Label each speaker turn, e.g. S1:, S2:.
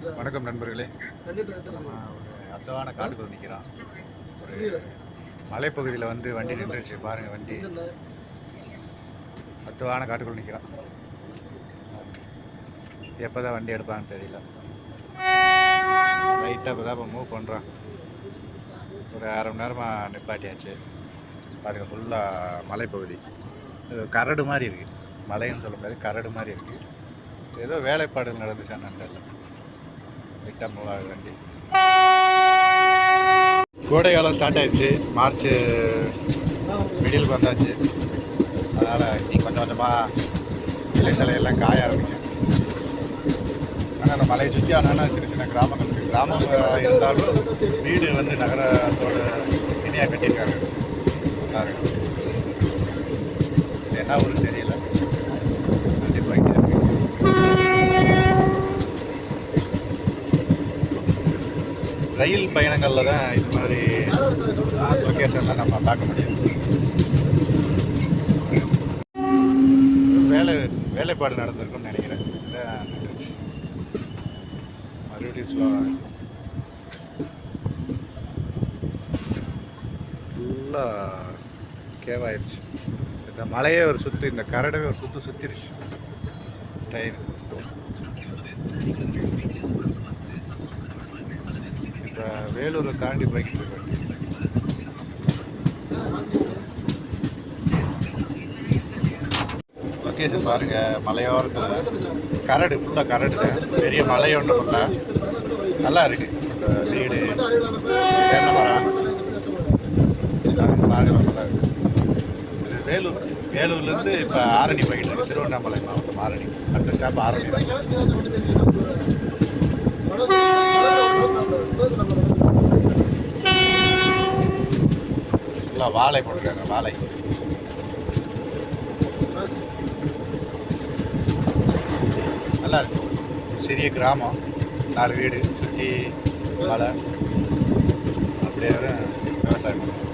S1: வணக்கம் நண்பர்களே. நம்ம ஒரு அர்த்தமான காட்டுக்குள்ள நிற்கிறோம் ஒரு மலைப்பகுதியில் வந்து வண்டி நின்றுச்சு பாருங்க வண்டி. அர்த்தமான காட்டுக்குள்ள நிற்கிறோம் எப்போ தான் வண்டி எடுப்பான்னு தெரியல. லைட்டாக இப்போ தான் இப்போ மூவ் பண்ணுறோம் ஒரு அரை மணி நேரமாக நிப்பாட்டியாச்சு. பாருங்க ஃபுல்லாக மலைப்பகுதி. இது கரடு மாதிரி இருக்குது மலைன்னு சொல்ல முடியாது கரடு மாதிரி இருக்குது ஏதோ வேலைப்பாடுகள் நடந்துச்சான்னு தெரியல லைட்டாக மூவ் ஆகுது வண்டி கோடை காலம் ஸ்டார்ட் ஆயிடுச்சு. மார்ச் மிடிலுக்கு வந்தாச்சு. அதனால் நீ கொஞ்சம் கொஞ்சமாக இலைத்தலையெல்லாம் காய ஆரம்பிக்கும் ஆனால் அந்த மலையை சுற்றி ஆனால் சின்ன சின்ன கிராமங்கள் இருக்குது கிராமம் இருந்தாலும் வீடு வந்து நகரத்தோட இணையாக கட்டியிருக்காங்க. என்ன ஊருன்னு தெரியல. ரயில் பயணங்களில் தான் இது மாதிரி லொக்கேஷன்லாம் நம்ம பார்க்க முடியும். வேலை வேலைப்பாடு நடந்திருக்குன்னு நினைக்கிறேன். மறுபடியும் ஸ்லோவாக ஃபுல்லாக கேவாயிருச்சு இந்த மலையே ஒரு சுற்று இந்த கரடவே ஒரு சுற்று சுற்றிருச்சு ட்ரெயின் இப்போ வேலூரை தாண்டி போய்கிட்டு இருக்கோம். லொக்கேஷன் பாருங்க மலையோரத்தில் கரடு ஃபுல்லாக கரடு பெரிய மலை ஒன்று ஃபுல்லாக நல்லா இருக்கு. வீடு தென்னை மரம் இதெல்லாம் நல்லா இருக்குது வேலூர் வேலூர்லேருந்து இப்போ ஆரணி போய்கிட்டு இருக்கு. திருவண்ணாமலை மாவட்டம் ஆரணி. அடுத்த ஸ்டாப் ஆரணி ஃபுல்லாக வாழை போட்டுருக்காங்க வாழை. நல்லா இருக்கும் சிறிய கிராமம் நாலு வீடு சுற்றி மலை. அப்படியே விவசாயம் பண்ணுவோம்